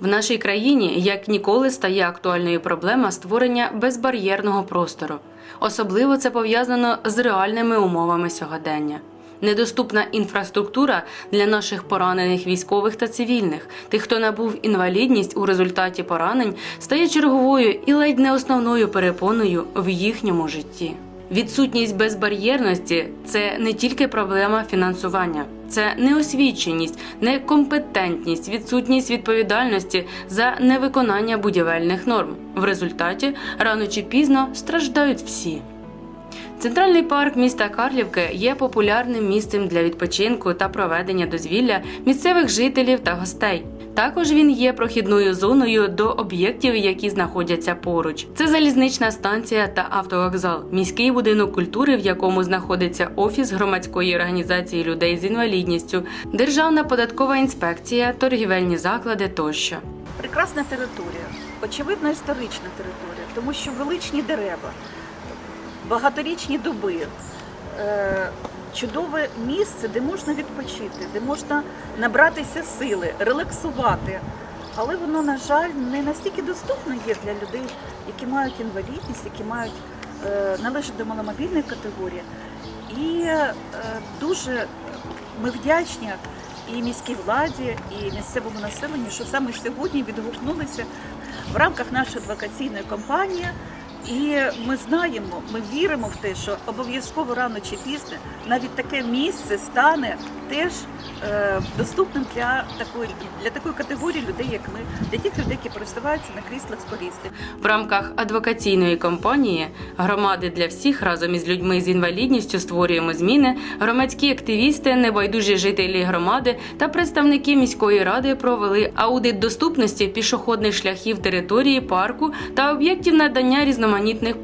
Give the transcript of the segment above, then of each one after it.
В нашій країні як ніколи стає актуальною проблема створення безбар'єрного простору. Особливо це пов'язано з реальними умовами сьогодення. Недоступна інфраструктура для наших поранених військових та цивільних, тих, хто набув інвалідність у результаті поранень, стає черговою і ледь не основною перепоною в їхньому житті. Відсутність безбар'єрності це не тільки проблема фінансування, це неосвіченість, некомпетентність, відсутність відповідальності за невиконання будівельних норм. В результаті рано чи пізно страждають всі. Центральний парк міста Карлівки є популярним місцем для відпочинку та проведення дозвілля місцевих жителів та гостей. Також він є прохідною зоною до об'єктів, які знаходяться поруч. Це залізнична станція та автовокзал, міський будинок культури, в якому знаходиться офіс громадської організації людей з інвалідністю, державна податкова інспекція, торгівельні заклади тощо. Прекрасна територія, очевидно, історична територія, тому що величні дерева, багаторічні дуби, е, чудове місце, де можна відпочити, де можна набратися сили, релаксувати. Але воно, на жаль, не настільки доступно є для людей, які мають інвалідність, які мають е, належать до маломобільної категорії. І е, дуже ми вдячні і міській владі, і місцевому населенню, що саме сьогодні відгукнулися в рамках нашої адвокаційної кампанії. І ми знаємо, ми віримо в те, що обов'язково рано чи пізно навіть таке місце стане теж е, доступним для такої для такої категорії людей, як ми, для тих людей, які пересуваються на кріслах з колісними. В рамках адвокаційної кампанії Громади для всіх разом із людьми з інвалідністю створюємо зміни. Громадські активісти, небайдужі жителі громади та представники міської ради провели аудит доступності пішохідних шляхів території парку та об'єктів надання різноманітних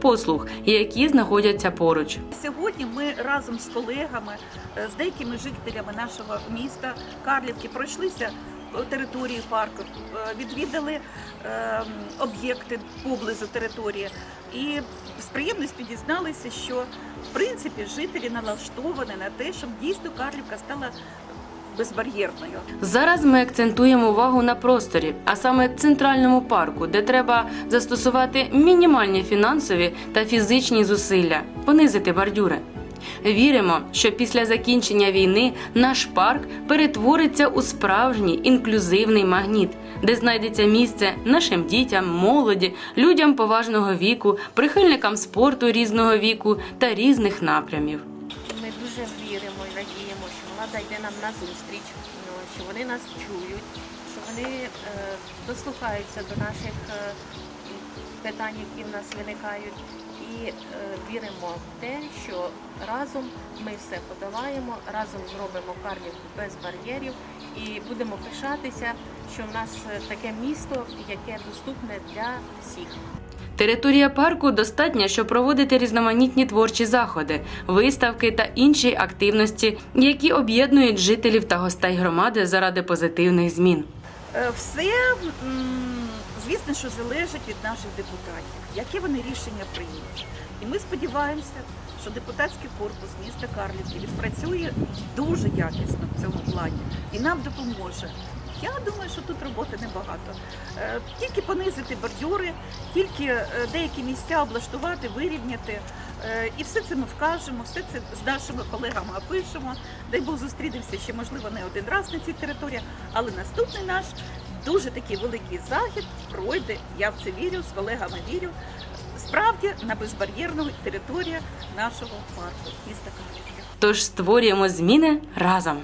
послуг, які знаходяться поруч. Сьогодні ми разом з колегами, е, з деякими жителями нашого міста Карлівки пройшлися території парку, е, відвідали е, об'єкти поблизу території і з приємністю дізналися, що в принципі жителі налаштовані на те, щоб дійсно Карлівка стала безбар'єрною. Зараз ми акцентуємо увагу на просторі, а саме центральному парку, де треба застосувати мінімальні фінансові та фізичні зусилля, понизити бордюри. Віримо, що після закінчення війни наш парк перетвориться у справжній інклюзивний магніт, де знайдеться місце нашим дітям, молоді, людям поважного віку, прихильникам спорту різного віку та різних напрямів. Влада йде нам на зустріч, ну, що вони нас чують, що вони е, дослухаються до наших е, питань, які в нас виникають, і е, віримо в те, що разом ми все подолаємо, разом зробимо Карлівку без бар'єрів і будемо пишатися, що в нас таке місто, яке доступне для всіх. Територія парку достатня, щоб проводити різноманітні творчі заходи, виставки та інші активності, які об'єднують жителів та гостей громади заради позитивних змін. Е, Все, звісно, що залежить від наших депутатів, які вони рішення приймуть. І ми сподіваємося, що депутатський корпус міста Карлівки відпрацює дуже якісно в цьому плані і нам допоможе. Я думаю, що тут роботи небагато. Е, Тільки понизити бордюри, тільки е, деякі місця облаштувати, вирівняти. Е, І все це ми вкажемо, все це з нашими колегами опишемо. Дай Бог зустрінемося ще, можливо, не один раз на цій території, але наступний наш дуже такий великий захід пройде. Я в це вірю, з колегами вірю. Справді на безбар'єрну територію нашого парку міста Карлівки. Тож створюємо зміни разом.